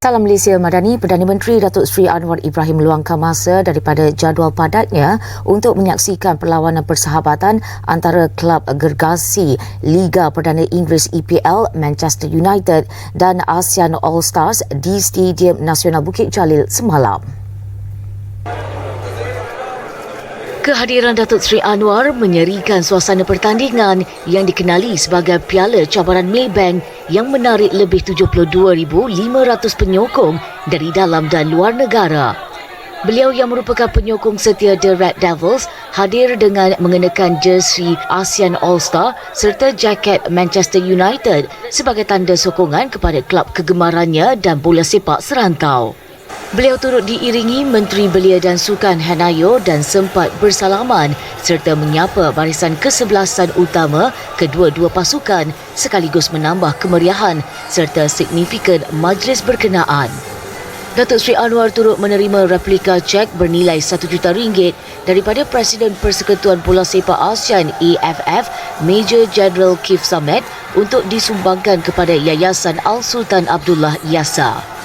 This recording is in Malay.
Salam Malaysia Madani, Perdana Menteri Datuk Seri Anwar Ibrahim meluangkan masa daripada jadual padatnya untuk menyaksikan perlawanan persahabatan antara klub gergasi Liga Perdana Inggeris EPL Manchester United dan ASEAN All Stars di Stadium Nasional Bukit Jalil semalam. Kehadiran Datuk Seri Anwar menyerikan suasana pertandingan yang dikenali sebagai Piala Cabaran Maybank yang menarik lebih 72,500 penyokong dari dalam dan luar negara. Beliau yang merupakan penyokong setia The Red Devils hadir dengan mengenakan jersey ASEAN All-Star serta jaket Manchester United sebagai tanda sokongan kepada klub kegemarannya dan bola sepak serantau. Beliau turut diiringi Menteri Belia dan Sukan Hanayo dan sempat bersalaman serta menyapa barisan kesebelasan utama kedua-dua pasukan sekaligus menambah kemeriahan serta signifikan majlis berkenaan. Datuk Seri Anwar turut menerima replika cek bernilai 1 juta ringgit daripada Presiden Persekutuan Bola Sepak ASEAN AFF Major General Kif Samet untuk disumbangkan kepada Yayasan Al Sultan Abdullah Yasa.